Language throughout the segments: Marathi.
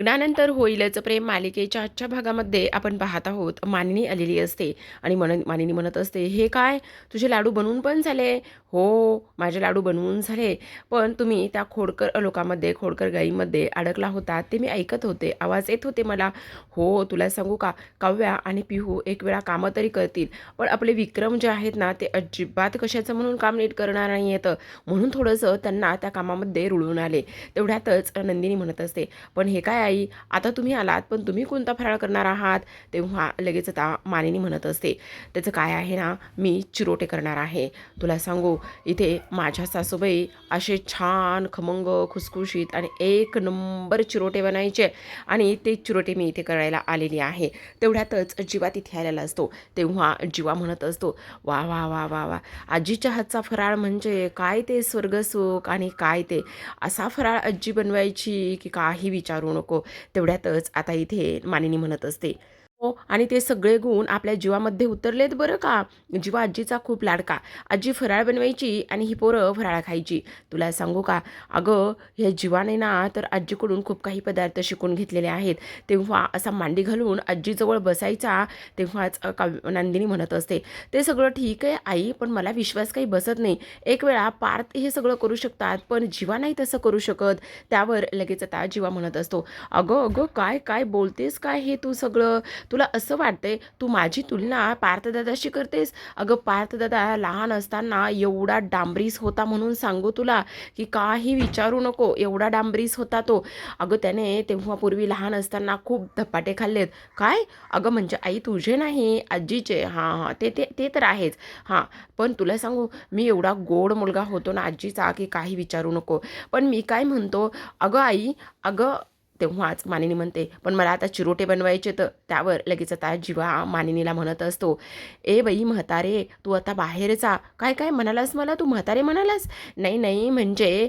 लग्नानंतर होईलच. प्रेम मालिकेच्या आजच्या भागामध्ये आपण पाहत आहोत. मानिनी आलेली असते आणि मन मानिनी म्हणत असते हे काय? तुझे लाडू बनवून पण झाले. हो माझे लाडू बनवून झाले. पण तुम्ही त्या खोडकर लोकामध्ये खोडकर गाईमध्ये अडकला होता ते मी ऐकत होते. आवाज येत होते मला. हो तुला सांगू का? काव्या आणि पिहू एक वेळा कामं तरी करतील. पण आपले विक्रम जे आहेत ना ते अजिबात कशाचं म्हणून काम नीट करणार नाही येतं म्हणून थोडंसं त्यांना त्या कामामध्ये रुळून आले. तेवढ्यातच नंदिनी म्हणत असते पण हे काय आई आता तुम्ही आलात पण तुम्ही कोणता फराळ करणार आहात? तेव्हा लगेच आता मानिनी म्हणत असते त्याचं काय आहे ना मी चिरोटे करणार आहे. तुला सांगू इथे माझ्या सासूबाई असे छान खमंग खुसखुशीत आणि एक नंबर चिरोटे बनायचे आणि ते चिरोटे मी इथे करायला आलेली आहे. तेवढ्यातच जीवा तिथे आलेला असतो. तेव्हा जीवा म्हणत असतो वा वा वा वा वा आजीच्या हातचा फराळ म्हणजे काय ते स्वर्गसुख आणि काय ते? असा फराळ आजी बनवायची की काही विचारू नको. हो, तेवढ्यातच आता इथे मानिनी म्हणत असते हो आणि ते सगळे गुण आपल्या जीवामध्ये उतरलेत बरं का? जीवा आजीचा खूप लाडका. आजी फराळ बनवायची आणि ही पोरं फराळ खायची. तुला सांगू का? अगं ह्या जीवाने ना तर आजीकडून खूप काही पदार्थ शिकून घेतलेले आहेत. तेव्हा असा मांडी घालून आजीजवळ बसायचा तेव्हाच का नंदिनी म्हणत असते ते सगळं ठीक आहे आई पण मला विश्वास काही बसत नाही. एक वेळा पार्थ हे सगळं करू शकतात पण जीवा नाही तसं करू शकत. त्यावर लगेच आता जीवा म्हणत असतो अगं अगं काय काय बोलतेस? काय हे तू सगळं? तुला असं वाटतंय तू माझी तुलना पार्थदादाशी करतेस? अगं पार्थदादा लहान असताना एवढा डांबरीस होता म्हणून सांगू तुला की काही विचारू नको एवढा डांबरीस होता तो. अगं त्याने तेव्हा पूर्वी लहान असताना खूप धपाटे खाल्लेत. काय? अगं म्हणजे आई तुझे नाही आजीचे. हां हां ते ते ते तर आहेच. हां पण तुला सांगू मी एवढा गोड मुलगा होतो ना आजीचा की काही विचारू नको. पण मी काय म्हणतो अगं आई अगं तेव्हाच मानिनी म्हणते पण मला आता चिरोटे बनवायचे तर त्यावर लगेच आता जीवा मानिनीला म्हणत असतो ए बाई म्हातारे तू आता बाहेर जा. काय काय म्हणालास मला? तू म्हातारे म्हणालास? नाही नाही म्हणजे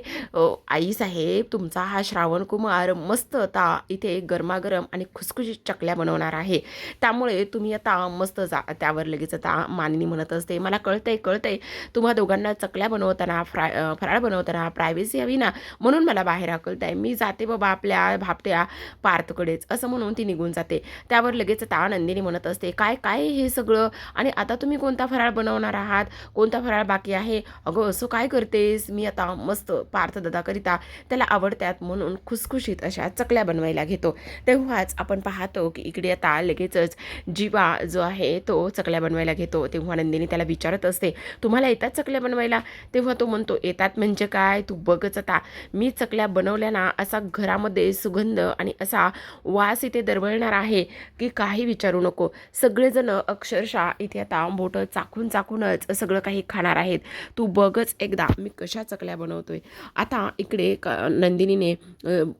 आई साहेब तुमचा हा श्रावण कुमार मस्त आता इथे गरमागरम आणि खुसखुशीत चकल्या बनवणार आहे. त्यामुळे तुम्ही आता मस्त जा. त्यावर लगेच आता मानिनी म्हणत असते मला कळतंय कळतंय. तुम्हा दोघांना चकल्या बनवताना फ्राय फराळ बनवताना प्रायव्हेसी हवी ना. म्हणून मला बाहेर हाकलताय. मी जाते बाबा आपल्या भापट्या पार्थकडेच असं म्हणून ती निघून जाते. त्यावर लगेच ता नंदिनी म्हणत असते काय काय हे सगळं? आणि आता तुम्ही कोणता फराळ बनवणार आहात? कोणता फराळ बाकी आहे? अगं असं काय करतेस? मी आता मस्त पार्थदादाकरिता त्याला आवडत्यात म्हणून खुसखुशीत अशा चकल्या बनवायला घेतो. तेव्हाच आपण पाहतो की इकडे आता लगेचच जीवा जो आहे तो चकल्या बनवायला घेतो. तेव्हा नंदिनी त्याला विचारत असते तुम्हाला येतात चकल्या बनवायला? तेव्हा तो म्हणतो येतात म्हणजे काय? तू बघच आता. मी चकल्या बनवल्या ना असा घरामध्ये सुगंध आणि असा वास इथे दरवळणार आहे की काही विचारू नको. सगळेजण अक्षरशः इथे आता बोटं चाकून चाकूनच सगळं काही खाणार आहेत. तू बघच एकदा मी कशा चकल्या बनवतोय. आता इकडे क नंदिनीने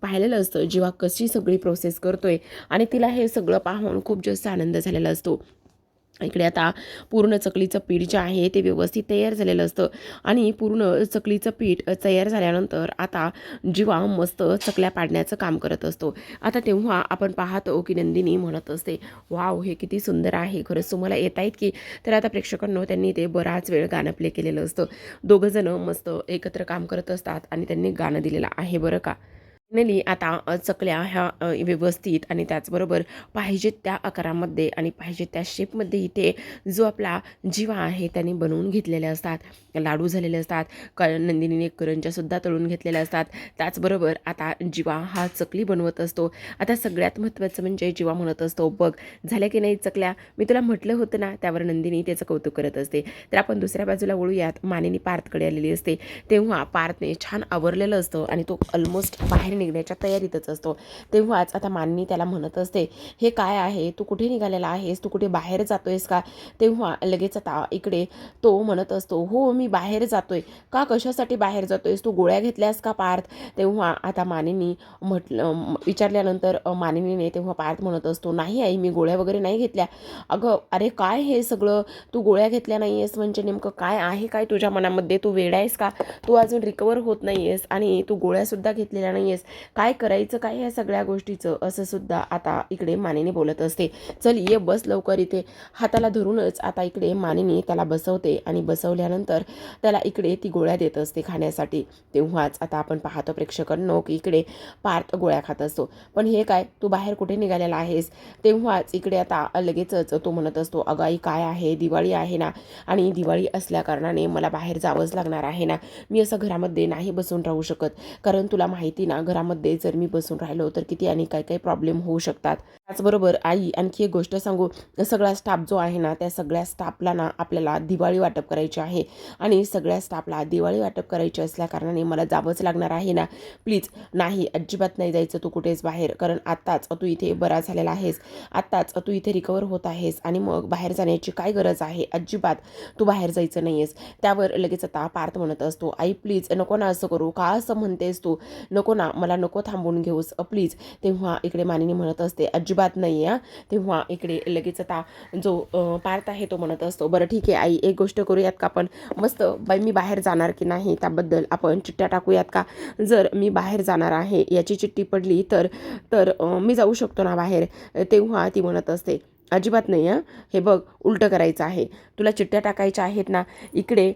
पाहिलेलं असतं जेव्हा कशी सगळी प्रोसेस करतोय आणि तिला हे सगळं पाहून खूप जास्त आनंद झालेला असतो. इकडे आता पूर्ण चकलीचं पीठ जे आहे ते व्यवस्थित तयार झालेलं असतं. आणि पूर्ण चकलीचं पीठ तयार झाल्यानंतर आता जीवा मस्त चकल्या पाडण्याचं काम करत असतो. आता तेव्हा आपण पाहतो की नंदिनी म्हणत असते वाव हे किती सुंदर आहे. खरंच तुम्हाला येत आहेत की? तर आता प्रेक्षकांनो त्यांनी ते बराच वेळ गाणं प्ले केलेलं असतं. दोघंजणं मस्त एकत्र काम करत असतात आणि त्यांनी गाणं दिलेलं आहे बरं का? फायनली आता चकल्या ह्या व्यवस्थित आणि त्याचबरोबर पाहिजे त्या आकारामध्ये आणि पाहिजे त्या शेपमध्ये इथे जो आपला जीवा आहे त्याने बनवून घेतलेले असतात. लाडू झालेले असतात क नंदिनीने करंजासुद्धा तळून घेतलेल्या असतात. त्याचबरोबर आता जीवा हा चकली बनवत असतो. आता सगळ्यात महत्त्वाचं म्हणजे जीवा म्हणत असतो बघ झाल्या की नाही चकल्या? मी तुला म्हटलं होतं ना त्यावर नंदिनी त्याचं कौतुक करत असते. तर आपण दुसऱ्या बाजूला वळूयात. मानेनी पार्थकडे आलेली असते. तेव्हा पार्थने छान आवरलेलं असतं आणि तो ऑलमोस्ट बाहेर निघण्याच्या तयारीतच असतो. तेव्हाच आता माननी त्याला म्हणत असते हे काय आहे? तू कुठे निघालेला आहेस? तू कुठे बाहेर जातोयस का? तेव्हा लगेच आता इकडे तो म्हणत असतो हो मी बाहेर जातोय. का कशासाठी बाहेर जातोयस? तू गोळ्या घेतल्यास का पार्थ? तेव्हा आता मानिनी म्हटलं विचारल्यानंतर मानिनीने तेव्हा पार्थ म्हणत असतो नाही आई मी गोळ्या वगैरे नाही घेतल्या. अगं अरे काय हे सगळं? तू गोळ्या घेतल्या नाही आहेस म्हणजे नेमकं काय आहे? काय तुझ्या मनामध्ये? तू वेडा आहेस का? तू अजून रिकवर होत नाही आहेस आणि तू गोळ्यासुद्धा घेतलेल्या नाही आहेस काय करायचं काय ह्या सगळ्या गोष्टीचं असं सुद्धा आता इकडे मानेने बोलत असते. चल ये बस लवकर इथे. हाताला धरूनच आता इकडे मानेने त्याला बसवते आणि बसवल्यानंतर त्याला इकडे ती गोळ्या देत असते खाण्यासाठी. तेव्हाच आता आपण पाहतो प्रेक्षकांनो की इकडे पार्थ गोळ्या खात असतो. पण हे काय तू बाहेर कुठे निघालेला आहेस? तेव्हाच इकडे आता लगेचच तो म्हणत असतो अगाई काय आहे? दिवाळी आहे ना? आणि दिवाळी असल्या कारणाने मला बाहेर जावंच लागणार आहे ना? मी असं घरामध्ये नाही बसून राहू शकत. कारण तुला माहिती ना घरामध्ये जर मी बसून राहिलो तर किती आणि काय काय प्रॉब्लेम होऊ शकतात? त्याचबरोबर आई आणखी एक गोष्ट सांगू. सगळा स्टाफ जो आहे ना त्या सगळ्या स्टाफला ना आपल्याला दिवाळी वाटप करायची आहे. आणि सगळ्या स्टाफला दिवाळी वाटप करायची असल्याकारणाने मला जावंच लागणार आहे ना. प्लीज नाही अजिबात नाही जायचं तू कुठेच बाहेर. कारण आत्ताच तू इथे बरा झालेला आहेस. आत्ताच तू इथे रिकवर होत आहेस. आणि मग बाहेर जाण्याची काय गरज आहे? अजिबात तू बाहेर जायचं नाही आहेस त्यावर लगेच आता पार्थ म्हणत असतो आई प्लीज नको ना असं करू. का असं म्हणतेस तू? नको ना मला नको थांबून घेऊस. प्लीज तेव्हा इकडे मानिनी म्हणत असते अजिबात नाही आहे तेव्हा इकडे लगेच आता जो पार्थ आहे तो म्हणत असतो बरं ठीक आहे आई एक गोष्ट करूयात का आपण? मस्त बाई मी बाहेर जाणार की नाही त्याबद्दल आपण चिठ्ठ्या टाकूयात का? जर मी बाहेर जाणार आहे याची चिठ्ठी पडली तर तर मी जाऊ शकतो ना बाहेर? तेव्हा ती म्हणत असते अजिबात नाही हां. हे बघ उलटं करायचं आहे. तुला चिठ्ठ्या टाकायच्या आहेत ना इकडे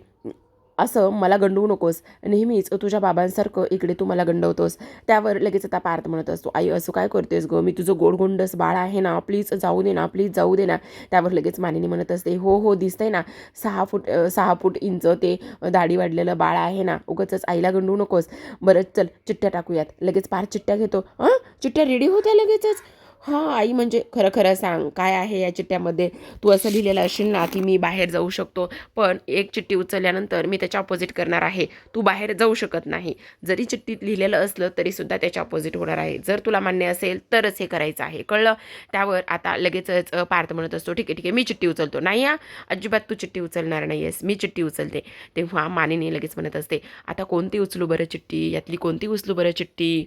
असं मला गंडवू नकोस. नेहमीच तुझ्या बाबांसारखं इकडे तू मला गंडवतोस. त्यावर लगेच आता पार्थ म्हणत असतो आई असं काय करतेस गं? मी तुझं गोडगोंडस बाळ आहे ना प्लीज जाऊ दे ना प्लीज जाऊ दे ना. त्यावर लगेच मानिनी म्हणत असते हो हो दिसतंय ना सहा फूट सहा फूट इंच ते दाढी वाढलेलं बाळ आहे ना उगाचच आईला गंडवू नकोस. बरं चल चिठ्ठ्या टाकूयात. लगेच पार चिठ्ठ्या घेतो. हां चिठ्ठ्या रेडी होत्या लगेचच? हां आई म्हणजे खरं खरं सांग काय आहे या चिठ्ठ्यामध्ये? तू असं लिहिलेलं असेल ना की मी बाहेर जाऊ शकतो पण एक चिठ्ठी उचलल्यानंतर मी त्याच्या अपोजिट करणार आहे. तू बाहेर जाऊ शकत नाही. जरी चिठ्ठीत लिहिलेलं असलं तरीसुद्धा त्याच्या अपोजिट होणार आहे. जर तुला मान्य असेल तरच हे करायचं आहे. कळलं? त्यावर आता लगेचच पार्थ म्हणत असतो ठीक आहे ठीक आहे मी चिठ्ठी उचलतो. नाही या अजिबात तू चिठ्ठी उचलणार नाही आहेस मी चिठ्ठी उचलते. तेव्हा मानिनी लगेच म्हणत असते आता कोणती उचलू बरं चिठ्ठी? यातली कोणती उचलू बरं चिठ्ठी?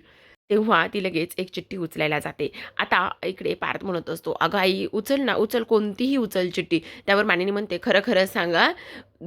तेव्हा ती लगेच एक चिठ्ठी उचलायला जाते. आता इकडे पार्थ म्हणत असतो अगं आई उचल ना उचल कोणतीही उचल चिठ्ठी. त्यावर मानिनी म्हणते खरं खरं सांगा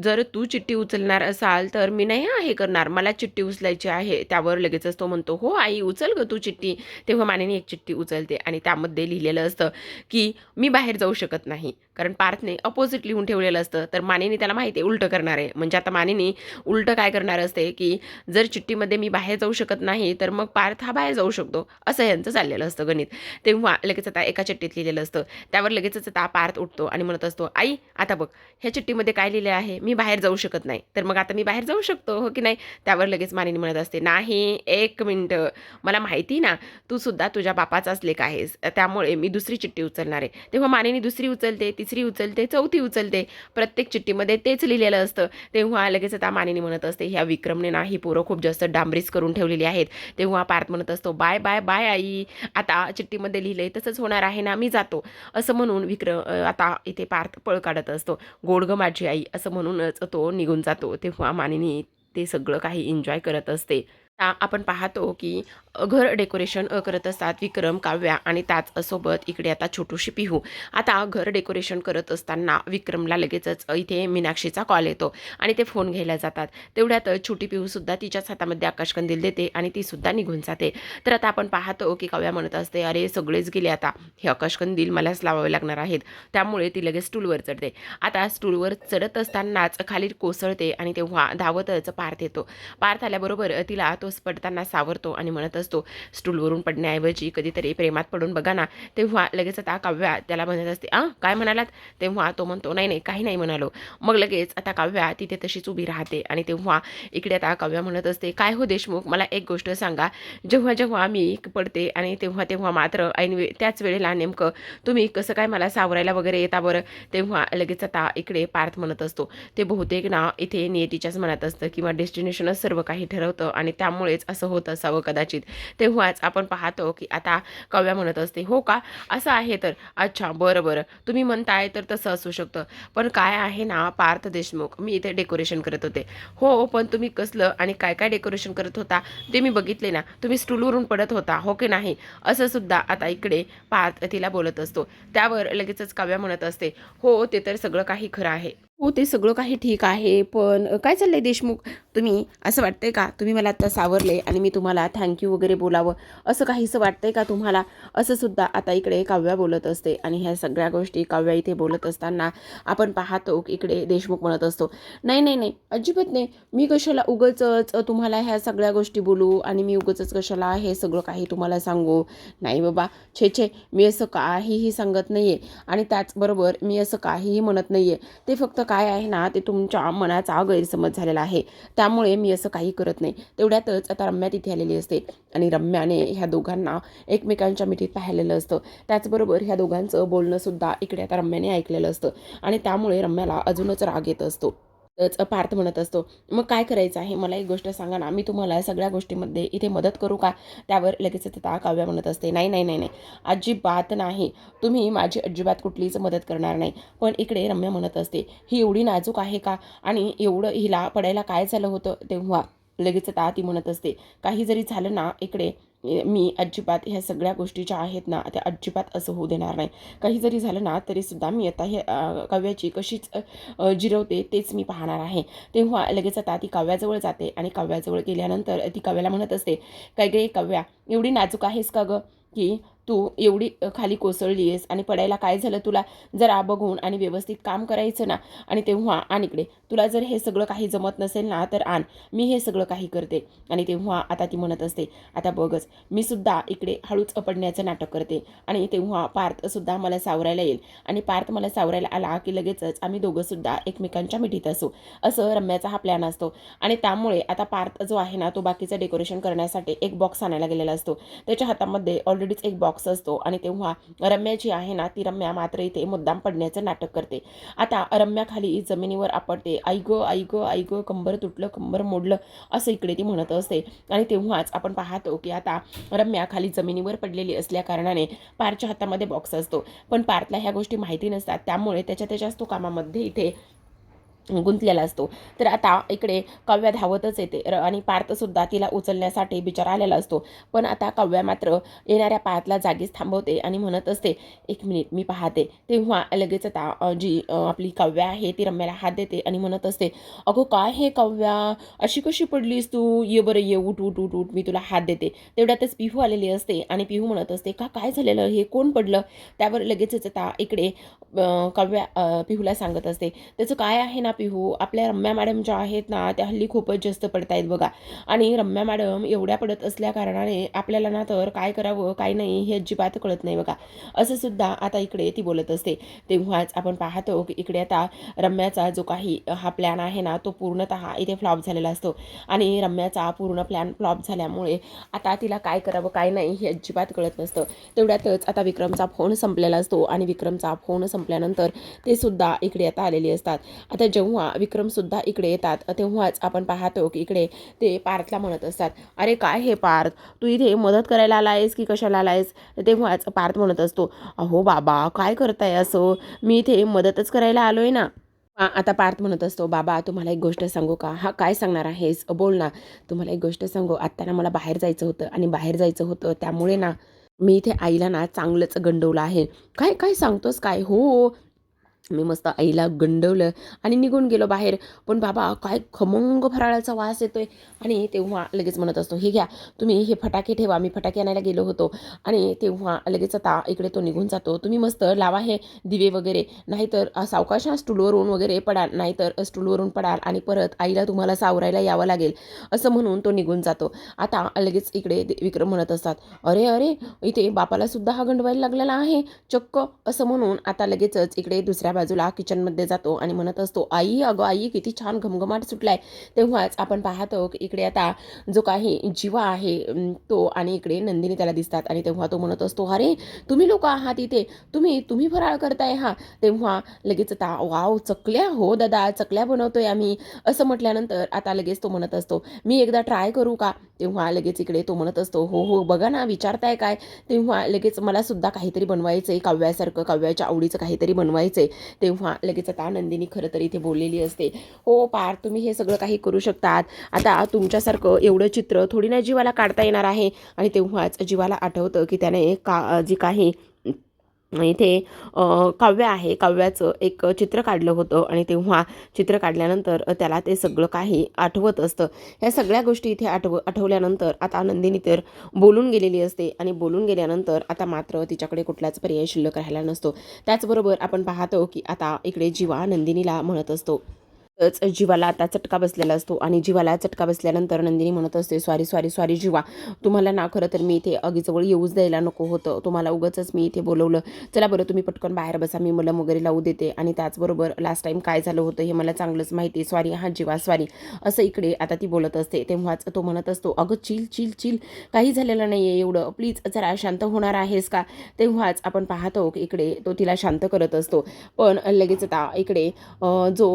जर तू चिठ्ठी उचलणार असाल तर मी नाही हे करणार मला चिठ्ठी उचलायची आहे. त्यावर लगेचच तो म्हणतो हो आई उचल ग तू चिठ्ठी. तेव्हा मानिनी एक चिठ्ठी उचलते आणि त्यामध्ये लिहिलेलं असतं की मी बाहेर जाऊ शकत नाही. कारण पार्थने अपोजिट लिहून ठेवलेलं असतं. तर मानिनी त्याला माहिती आहे उलटं करणार. आहे म्हणजे आता मानिनी उलटं काय करणार असते की जर चिठ्ठीमध्ये मी बाहेर जाऊ शकत नाही तर मग पार्थ हा बाहेर जाऊ शकतो? असं यांचं चाललेलं असतं गणित. तेव्हा लगेच आता एका चिठ्ठीत लिहिलेलं असतं. त्यावर लगेचच आता पार्थ उठतो आणि म्हणत असतो आई आता बघ ह्या चिठ्ठीमध्ये काय लिहिलं आहे? मी बाहेर जाऊ शकत नाही. तर मग आता मी बाहेर जाऊ शकतो हो की नाही? त्यावर लगेच मानिनी म्हणत असते नाही एक मिनटं. मला माहिती ना तू सुद्धा तुझ्या बापाचाच लेख आहेस. त्यामुळे मी दुसरी चिठ्ठी उचलणार आहे. तेव्हा मानिनी दुसरी उचलते तिसरी उचलते चौथी उचलते. प्रत्येक चिठ्ठीमध्ये तेच लिहिलेलं असतं. तेव्हा लगेच आता मानिनी म्हणत असते ह्या विक्रमने ना ही पोरं खूप जास्त डांबरीस करून ठेवलेली आहेत. तेव्हा पार्थ म्हणत असतो बाय बाय बाय आई. आता चिठ्ठीमध्ये लिहिलंय तसंच होणार आहे ना मी जातो. असं म्हणून विक्रम आता इथे पार्थ पळ काढत असतो. गोडग माझी आई असं म्हणूनच तो निघून जातो. तेव्हा मानिनी ते सगळं काही एन्जॉय करत असते. आपण पाहतो की घर डेकोरेशन करत असतात विक्रम काव्या आणि त्याच सोबत इकडे आता छोटूशी पिहू. आता घर डेकोरेशन करत असताना विक्रमला लगेचच इथे मीनाक्षीचा कॉल येतो आणि ते फोन घ्यायला जातात. तेवढ्यात छोटी पिहूसुद्धा तिच्याच हातामध्ये आकाशकंदील देते आणि ती सुद्धा निघून जाते. तर आता आपण पाहतो की काव्या म्हणत असते अरे सगळेच गेले आता. हे आकाशकंदील मलाच लावावे लागणार आहेत. त्यामुळे ती लगेच स्टूलवर चढते. आता स्टूलवर चढत असतानाच खाली कोसळते आणि तेव्हा धावतच पार्थ येतो. पार्थ आल्याबरोबर तिला तो पडताना सावरतो आणि म्हणत असतो स्टूलवरून पडण्याऐवजी कधीतरी प्रेमात पडून बघा ना. तेव्हा लगेच आता काव्या त्याला म्हणत असते आ काय म्हणालात? तेव्हा तो म्हणतो नाही नाही काही नाही म्हणालो. मग लगेच आता काव्या तिथे तशीच उभी राहते आणि तेव्हा इकडे आता काव्या म्हणत असते काय हो देशमुख मला एक गोष्ट सांगा. जेव्हा जेव्हा मी पडते आणि तेव्हा तेव्हा मात्र ऐन वे त्याच वेळेला नेमकं तुम्ही कसं काय मला सावरायला वगैरे येता बरं? तेव्हा लगेच आता इकडे पार्थ म्हणत असतो. ते बहुतेक ना इथे नियतीच्याच मनात असतं किंवा डेस्टिनेशनच सर्व काही ठरवतं आणि त्यामुळेच असं होत असावं कदाचित. तेव्हाच आपण पाहतो की आता कव्या म्हणत असते हो का? असं आहे तर. अच्छा बरं बरं. तुम्ही म्हणताय तर तसं असू शकतं. पण काय आहे ना पार्थ देशमुख मी इथे डेकोरेशन करत होते. हो, हो पण तुम्ही कसलं आणि काय काय डेकोरेशन करत होता? ते मी बघितले ना. तुम्ही स्टूलवरून पडत होता हो की नाही? असं सुद्धा आता इकडे पार्थ तिला बोलत असतो. त्यावर लगेचच काव्या म्हणत असते हो ते तर सगळं काही खरं आहे. हो ते सगळं काही ठीक आहे पण काय चाललंय देशमुख? तुम्ही असं वाटतंय का? तुम्ही मला आत्ता सावरले आणि मी तुम्हाला थँक्यू वगैरे बोलावं. असं काहीसं वाटतंय का तुम्हाला? असं सुद्धा आता इकडे काव्या बोलत असते आणि ह्या सगळ्या गोष्टी काव्या इथे बोलत असताना आपण पाहतो की इकडे देशमुख म्हणत असतो. नाही नाही नाही. अजिबात नाही. मी कशाला उगचच तुम्हाला ह्या सगळ्या गोष्टी बोलू आणि मी उगचच कशाला हे सगळं काही तुम्हाला सांगू? नाही बाबा. छे छे. मी असं काहीही सांगत नाही आहे आणि त्याचबरोबर मी असं काहीही म्हणत नाही आहे ते फक्त काय आहे ना ते तुमच्या मनाचा गैरसमज झालेला आहे. त्या त्यामुळे मी असं काही करत नाही. तेवढ्यातच आता रम्या तिथे आलेली असते आणि रम्याने ह्या दोघांना एकमेकांच्या मिठीत पाहिलेलं असतं. त्याचबरोबर ह्या दोघांचं बोलणंसुद्धा इकडे आता रम्याने ऐकलेलं असतं आणि त्यामुळे रम्याला अजूनच राग येत असतो. पार्थ म्हणत असतो. मग काय करायचं आहे? मला एक गोष्ट सांगा ना. मी तुम्हाला सगळ्या गोष्टीमध्ये इथे मदत करू का? त्यावर लगेच आता काव्या म्हणत असते. नाही नाही नाही नाही. अजिबात नाही. तुम्ही माझी अजिबात कुठलीच मदत करणार नाही. पण इकडे रम्य म्हणत असते ही एवढी नाजूक आहे का? आणि एवढं हिला पडायला काय झालं होतं? तेव्हा लगेच आता ती म्हणत असते काही जरी झालं ना इकडे म्हणजे मी अजिबात ह्या सगळ्या गोष्टी ज्या आहेत ना त्या अजिबात असं होऊ देणार नाही. काही जरी झालं ना तरीसुद्धा मी आता हे काव्याची कशीच जिरवते तेच मी पाहणार आहे. तेव्हा लगेच आता ती काव्याजवळ जाते आणि काव्याजवळ गेल्यानंतर ती काव्याला म्हणत असते काय गे काव्या एवढी नाजूक आहेस का गं? की तू एवढी खाली कोसळली आहेस आणि पडायला काय झालं तुला? जरा बघून आणि व्यवस्थित काम करायचं ना? आणि तेव्हा आण इकडे. तुला जर हे सगळं काही जमत नसेल ना तर आण. मी हे सगळं काही करते. आणि तेव्हा आता ती म्हणत असते आता बघच. मी सुद्धा इकडे हळूच पडण्याचं नाटक करते. आणि तेव्हा पार्थ सुद्धा मला सावरायला येईल. आणि पार्थ मला सावरायला आला की लगेचच आम्ही दोघं सुद्धा एकमेकांच्या मिठीत असू. असं रम्याचा हा प्लॅन असतो. आणि त्यामुळे आता पार्थ जो आहे ना तो बाकीचं डेकोरेशन करण्यासाठी एक बॉक्स आणायला गेलेला असतो. त्याच्या हातामध्ये ऑलरेडीच एक बॉक्स बॉक्स असतो आणि तेव्हा रम्या जी आहे ना ती रम्या मात्र इथे मुद्दाम पडण्याचं नाटक करते. आता रम्याखाली जमिनीवर आपडते आई गं आई गं आई गं कंबर तुटलं कंबर मोडलं असं इकडे ती म्हणत असते. आणि तेव्हाच आपण पाहतो की आता रम्या खाली जमिनीवर पडलेली असल्या कारणाने पारच्या हातामध्ये बॉक्स असतो. पण पार्थला ह्या गोष्टी माहिती नसतात. त्यामुळे त्याच्या त्याच्याच तो कामामध्ये इथे गुंतलेला असतो. तर आता इकडे काव्या धावतच येते र आणि पार्थसुद्धा तिला उचलण्यासाठी बिचार आलेला असतो. पण आता काव्या मात्र येणाऱ्या पार्थला जागीच थांबवते आणि म्हणत असते एक मिनिट मी पाहते. तेव्हा लगेच आता जी आपली काव्या आहे ती रम्याला हात देते आणि म्हणत असते अगो काय हे काव्या? अशी कशी पडलीस तू? ये बरं ये उठ उठ उठ उठ मी तुला हात देते. तेवढ्यातच पिहू आलेली असते आणि पिहू म्हणत असते का काय झालेलं? हे कोण पडलं? त्यावर लगेचच आता इकडे काव्या पिहूला सांगत असते त्याचं काय आहे ना पिहू आपल्या रम्या मॅडम ज्या आहेत ना त्या हल्ली खूपच जास्त पडत आहेत बघा. आणि रम्या मॅडम एवढ्या पडत असल्या कारणाने आपल्याला ना तर काय करावं काय नाही हे अजिबात कळत नाही बघा. असं सुद्धा आता इकडे ती बोलत असते. तेव्हाच आपण पाहतो की इकडे आता रम्याचा जो काही हा प्लॅन आहे ना तो पूर्णतः इथे फ्लॉप झालेला असतो. आणि रम्याचा पूर्ण प्लॅन फ्लॉप झाल्यामुळे आता तिला काय करावं काय नाही हे अजिबात कळत नसतं. तेवढ्यातच आता विक्रमचा फोन संपलेला असतो. आणि विक्रमचा फोन संपल्यानंतर ते सुद्धा इकडे आता आलेले असतात. आता जेव्हा विक्रमसुद्धा इकडे येतात. तेव्हाच आपण पाहतो की इकडे ते पार्थला म्हणत असतात. अरे काय हे पार्थ? तू इथे मदत करायला आला आहेस की कशाला आला आहेस तेव्हाच पार्थ म्हणत असतो. अहो बाबा काय करताय असं? मी इथे मदतच करायला आलो आहे ना. आता पार्थ म्हणत असतो बाबा तुम्हाला एक गोष्ट सांगू का? हा काय सांगणार आहेस? बोल ना. तुम्हाला एक गोष्ट सांगू. आत्ता ना मला बाहेर जायचं होतं आणि बाहेर जायचं होतं त्यामुळे ना मी इथे आईला ना चांगलंच गंडवलं आहे. काय काय सांगतोस? काय? हो मी मस्त आईला गंडवलं आणि निघून गेलो बाहेर. पण बाबा काय खमंग फराळाचा वास येतोय. आणि तेव्हा लगेच म्हणत असतो हे घ्या तुम्ही हे फटाके ठेवा. मी फटाके आणायला गेलो होतो. आणि तेव्हा लगेच आता इकडे तो निघून जातो. तुम्ही मस्त लावा हे दिवे वगैरे. नाहीतर अ, सावकाश स्टूलवरून वगैरे पडाल नाहीतर स्टूलवरून पडाल आणि परत आईला तुम्हाला सावरायला यावं लागेल असं म्हणून तो निघून जातो. आता लगेच इकडे दे- विक्रम म्हणत असतात अरे अरे इथे बापाला सुद्धा हा गंडवायला लागलेला आहे चक्क. असं म्हणून आता लगेचच इकडे दुसऱ्या बाजूला किचनमध्ये जातो आणि म्हणत असतो आई अगं आई किती छान घमघमाट सुटलाय. तेव्हाच आपण पाहतो की इकडे आता जो काही जीवा आहे तो आणि इकडे नंदिनी त्याला दिसतात आणि तेव्हा तो म्हणत असतो अरे तुम्ही लोक आहात इथे. तुम्ही तुम्ही फराळ करताय हा. तेव्हा लगेच आता वाव चकल्या हो दादा चकल्या बनवतोय आम्ही. असं म्हटल्यानंतर आता लगेच तो म्हणत असतो मी एकदा ट्राय करू का? तेव्हा लगेच इकडे तो म्हणत असतो हो हो बघा ना विचारताय काय? तेव्हा लगेच मला सुद्धा काहीतरी बनवायचं आहे काव्यासारखं काव्याच्या आवडीचं काहीतरी बनवायचं आहे तेव्हा लगेच आता नंदिनी खरं तर इथे बोललेली असते हो पार तुम्ही हे सगळं काही करू शकतात. आता तुमच्यासारखं एवढं चित्र थोडी ना जीवाला काढता येणार आहे. आणि तेव्हाच जीवाला आठवतं की त्याने का जी काही इथे काव्य आहे. काव्याचं एक चित्र काढलं होतं आणि तेव्हा चित्र काढल्यानंतर त्याला ते सगळं काही आठवत असतं. ह्या सगळ्या गोष्टी इथे आठव आठवल्यानंतर आता नंदिनी तर बोलून गेलेली असते आणि बोलून गेल्यानंतर आता मात्र तिच्याकडे कुठलाच पर्याय शिल्लक राहिला नसतो. त्याचबरोबर आपण पाहतो की आता इकडे जीवा नंदिनीला म्हणत असतो. जीवाला आता चटका बसलेला असतो आणि जीवाला चटका बसल्यानंतर नंदिनी म्हणत असते सॉरी सॉरी सॉरी जीवा. तुम्हाला ना खरं तर मी इथे अगीजवळ येऊच द्यायला नको होतं. तुम्हाला उगाचच मी इथे बोलवलं. चला बरं तुम्ही पटकन बाहेर बसा. मी मलम वगैरे लावू देते. आणि त्याचबरोबर लास्ट टाईम काय झालं होतं हे मला चांगलंच माहिती आहे. सॉरी हा जीवा सॉरी असं इकडे आता ती बोलत असते. तेव्हाच तो म्हणत असतो अगं चिल चिल चिल. काही झालेलं नाही आहे एवढं. प्लीज जरा शांत होणार आहेस का? तेव्हाच आपण पाहतो की इकडे तो तिला शांत करत असतो. पण लगेच आता इकडे जो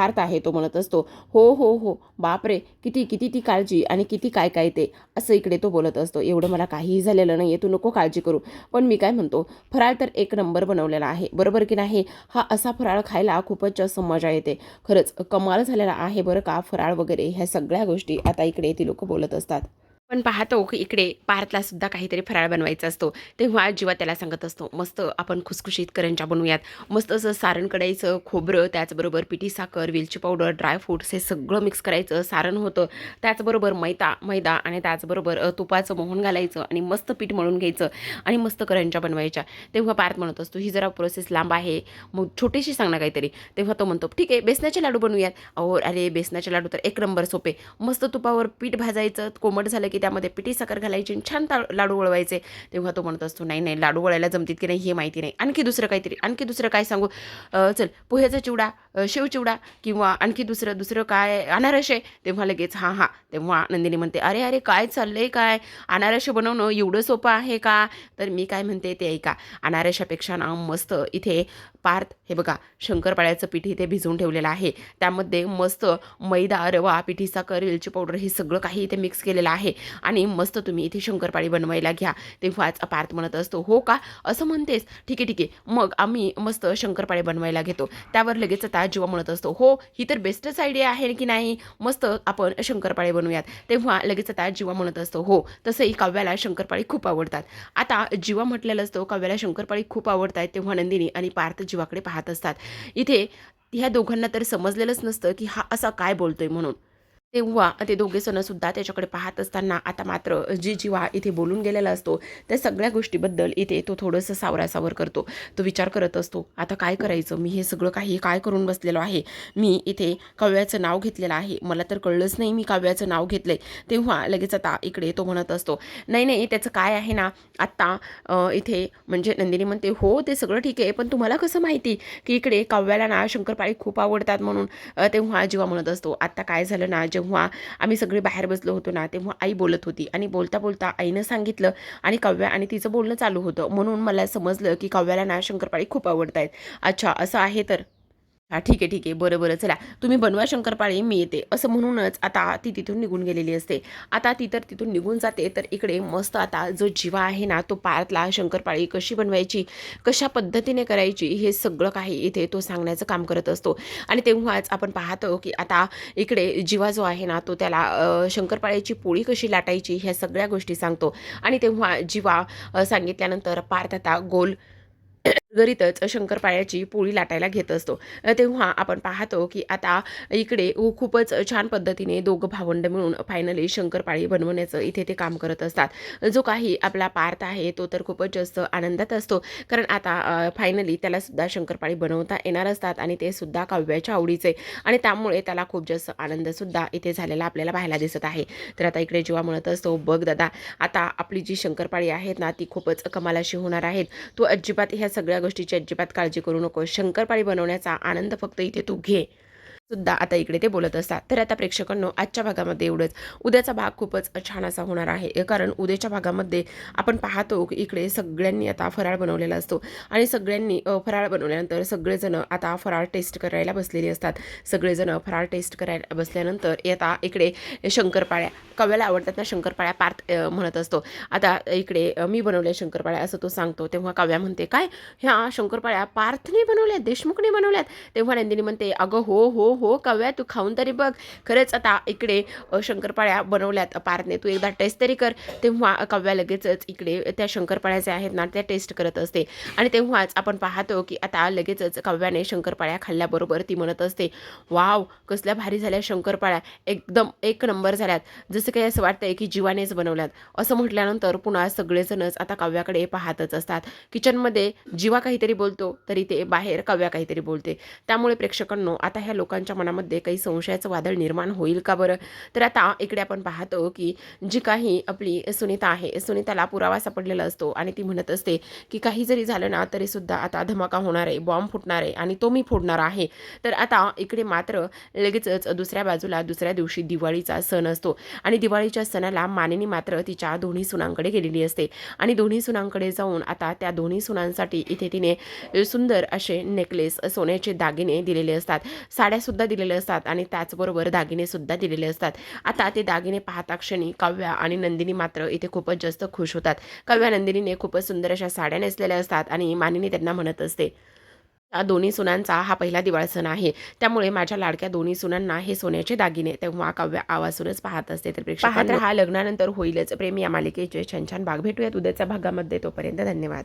पार्थ आहे तो म्हणत असतो. हो हो हो बापरे किती किती ती काळजी आणि किती काय काय ते असं इकडे तो बोलत असतो. एवढं मला काहीही झालेलं नाही आहे तू नको काळजी करू. पण मी काय म्हणतो फराळ तर एक नंबर बनवलेला आहे. बरोबर की नाही? हा असा फराळ खायला खूपच जास्त मजा येते. खरंच कमाल झालेला आहे बरं का फराळ वगैरे ह्या सगळ्या गोष्टी आता इकडे ती लोक बोलत असतात. पण पाहतो की इकडे पार्थला सुद्धा काहीतरी फराळ बनवायचा असतो. तेव्हा जीवा त्याला सांगत असतो मस्त आपण खुसखुशीत करंजा बनवूयात. मस्त असं सारण कढायचं खोबरं त्याचबरोबर पिठी साखर वेलची पावडर ड्रायफ्रूट्स हे सगळं मिक्स करायचं सारण होतं. त्याचबरोबर मैदा मैदा आणि त्याचबरोबर तुपाचं मोहन घालायचं आणि मस्त पीठ मळून घ्यायचं आणि मस्त करंजा बनवायच्या. तेव्हा पार्थ म्हणत असतो ही जरा प्रोसेस लांब आहे. मग छोटीशी सांग ना काहीतरी. तेव्हा तो म्हणतो ठीक आहे बेसनाचे लाडू बनवूयात. अहो अरे बेसनाचे लाडू तर एक नंबर सोपे. मस्त तुपावर पीठ भाजायचं कोमट झालं की त्यामध्ये पिठी साखर घालायची आणि छान ता लाडू वळवायचे. तेव्हा तो म्हणत असतो नाही नाही लाडू वळायला जमतीत की नाही हे माहिती नाही. आणखी दुसरं काहीतरी आणखी दुसरं काय सांगू? चल पोह्याचा चिवडा शिवचिवडा किंवा आणखी दुसरं दुसरं काय? अनारसे. तेव्हा लगेच हां हां. तेव्हा नंदिनी म्हणते अरे अरे काय चाललंय काय? अनारसे बनवणं एवढं सोपं आहे का? तर मी काय म्हणते ते ऐका अनारशापेक्षा ना मस्त इथे पार्थ हे बघा शंकरपाळ्याचं पीठ इथे भिजवून ठेवलेलं आहे. त्यामध्ये मस्त मैदा रवा पिठी साखर वेलची पावडर हे सगळं काही इथे मिक्स केलेलं आहे. आणि मस्त तुम्ही इथे शंकरपाळी बनवायला घ्या. तेव्हाच पार्थ म्हणत असतो हो का? असं म्हणतेस? ठीक आहे ठीक आहे. मग आम्ही मस्त शंकरपाळी बनवायला घेतो. त्यावर लगेच आता जीवा म्हणत असतो हो ही तर बेस्टच आयडिया आहे की नाही? मस्त आपण शंकरपाळे बनवूयात. तेव्हा लगेच आता जीवा म्हणत असतो हो तसंही काव्याला शंकरपाळी खूप आवडतात. आता जीवा म्हटलेलं असतो काव्याला शंकरपाळी खूप आवडतात. तेव्हा नंदिनी आणि पार्थ जीवाकडे पाहत असतात. इथे ह्या दोघांना तर समजलेलंच नसतं की हा असा काय बोलतोय म्हणून. तेव्हा ते दोघे सण सुद्धा त्याच्याकडे पाहत असताना आता मात्र जी जीवा इथे बोलून गेलेला असतो त्या सगळ्या गोष्टीबद्दल इथे तो थोडंसं सावरासावर करतो. तो विचार करत असतो आता काय करायचं? मी हे सगळं काही काय करून बसलेलो आहे? मी इथे काव्याचं नाव घेतलेलं आहे. मला तर कळलंच नाही मी काव्याचं नाव घेतलंय. तेव्हा लगेच आता इकडे तो म्हणत असतो नाही नाही त्याचं काय आहे ना? आत्ता इथे म्हणजे नंदिनी म्हणते हो ते सगळं ठीक आहे पण तुम्हाला कसं माहिती की इकडे काव्याला ना शंकरपाळी खूप आवडतात म्हणून? तेव्हा जीवा म्हणत असतो आत्ता काय झालं ना? जेव्हा आम्ही सगळे बाहेर बसलो होतो ना तेव्हा आई बोलत होती. आणि बोलता बोलता आईनं सांगितलं आणि काव्या आणि तिचं बोलणं चालू होतं. म्हणून मला समजलं की काव्याला ना शंकरपाळी खूप आवडत आहेत अच्छा असं आहे तर? हा ठीक आहे ठीक आहे. बरं बरं चला तुम्ही बनवा शंकरपाळी मी येते. असं म्हणूनच आता ती तिथून निघून गेलेली असते. आता ती तर तिथून निघून जाते. तर इकडे मस्त आता जो जीवा आहे ना तो पाळतला शंकरपाळी कशी बनवायची कशा पद्धतीने करायची हे सगळं काही इथे तो सांगण्याचं काम करत असतो. आणि तेव्हाच आपण पाहतो की आता इकडे जीवा जो आहे ना तो त्याला शंकरपाळीची शंकरपाळ्याची पोळी कशी लाटायची ह्या सगळ्या गोष्टी सांगतो. आणि तेव्हा जीवा सांगितल्यानंतर पार्थ आता गोल घरीतच शंकरपाळ्याची पोळी लाटायला घेत असतो तेव्हा आपण पाहतो की आता इकडे खूपच छान पद्धतीने दोघं भावंड मिळून फायनली शंकरपाळी बनवण्याचं इथे ते काम करत असतात. जो काही आपला पार्थ आहे तो तर खूपच जास्त आनंदात असतो. कारण आता फायनली त्यालासुद्धा शंकरपाळी बनवता येणार असतात आणि ते सुद्धा काव्याच्या आवडीचे. आणि त्यामुळे त्याला खूप जास्त आनंदसुद्धा इथे झालेला आपल्याला पाहायला दिसत आहे. तर आता इकडे जेव्हा म्हणत असतो बघ दादा आता आपली जी शंकरपाळी आहेत ना ती खूपच कमालाशी होणार आहेत. तो अजिबात ह्या सगळ्या गोष्टीची अजिबात काळजी करू नको शंकरपाळी बनवण्याचा आनंद फक्त इथे तू घे. सुद्धा आता इकडे ते बोलत असतात. तर आता प्रेक्षकांनो आजच्या भागामध्ये एवढंच. उद्याचा भाग खूपच छान असा होणार आहे. कारण उद्याच्या भागामध्ये आपण पाहतो की इकडे सगळ्यांनी आता फराळ बनवलेला असतो. आणि सगळ्यांनी फराळ बनवल्यानंतर सगळेजण आता फराळ टेस्ट करायला बसलेले असतात. सगळेजण फराळ टेस्ट करायला बसल्यानंतर आता इकडे शंकरपाळ्या कव्याला आवडतात ना शंकरपाळ्या पार्थ म्हणत असतो. आता इकडे मी बनवल्या शंकरपाळ्या असं तो सांगतो. तेव्हा काव्या म्हणते काय? ह्या शंकरपाळ्या पार्थने बनवल्यात? देशमुखने बनवल्यात? तेव्हा नंदिनी म्हणते अगं हो हो हो काव्या तू खाऊन तरी बघ. खरंच आता इकडे शंकरपाळ्या बनवल्यात पारने. तू एकदा टेस्ट तरी कर. तेव्हा काव्या लगेचच इकडे त्या शंकरपाळ्या ज्या आहेत ना त्या टेस्ट करत असते. आणि तेव्हाच आपण पाहतो की आता लगेचच काव्याने शंकरपाळ्या खाल्ल्याबरोबर ती म्हणत असते वाव कसल्या भारी झाल्या शंकरपाळ्या. एकदम एक नंबर झाल्यात. जसं काही असं वाटतंय की जीवानेच बनवल्यात. असं म्हटल्यानंतर पुन्हा सगळेजणच आता काव्याकडे पाहतच असतात. किचनमध्ये जीवा काहीतरी बोलतो तरी ते बाहेर काव्या काहीतरी बोलते. त्यामुळे प्रेक्षकांनो आता ह्या लोकांच्या मनामध्ये काही संशयाचं वादळ निर्माण होईल का बरं? तर आता इकडे आपण पाहतो की जी काही आपली सुनीता आहे सुनीताला पुरावा सापडलेला असतो आणि ती म्हणत असते की काही जरी झालं ना तरी सुद्धा आता धमाका होणार आहे बॉम्ब फुटणार आहे आणि तो मी फोडणार आहे. तर आता इकडे मात्र लगेचच दुसऱ्या बाजूला दुसऱ्या दिवशी दिवाळीचा सण असतो आणि दिवाळीच्या सणाला मानिनी मात्र तिच्या दोन्ही सुनांकडे गेलेली असते आणि दोन्ही सुनांकडे जाऊन आता त्या दोन्ही सुनांसाठी इथे तिने सुंदर असे नेकलेस सोन्याचे दागिने दिलेले असतात. साड्यासुद्धा दिलेले असतात आणि त्याचबरोबर दागिने सुद्धा दिलेले असतात. आता ते दागिने पाहता क्षणी काव्या आणि नंदिनी मात्र इथे खूपच जास्त खुश होतात. काव्या नंदिनीने खूपच सुंदर अशा साड्या नेसलेल्या असतात आणि मानिनी त्यांना म्हणत असते या दोन्ही सुनांचा हा पहिला दिवाळ सण आहे. त्यामुळे माझ्या लाडक्या दोन्ही सुनांना हे सोन्याचे दागिने तेव्हा काव्य आवाजूनच पाहत असते. तर प्रेक्षक हा लग्नानंतर होईलच. प्रेम या मालिकेचे छान छान भाग. भेटूयात उद्याच्या भागामध्ये. तोपर्यंत धन्यवाद.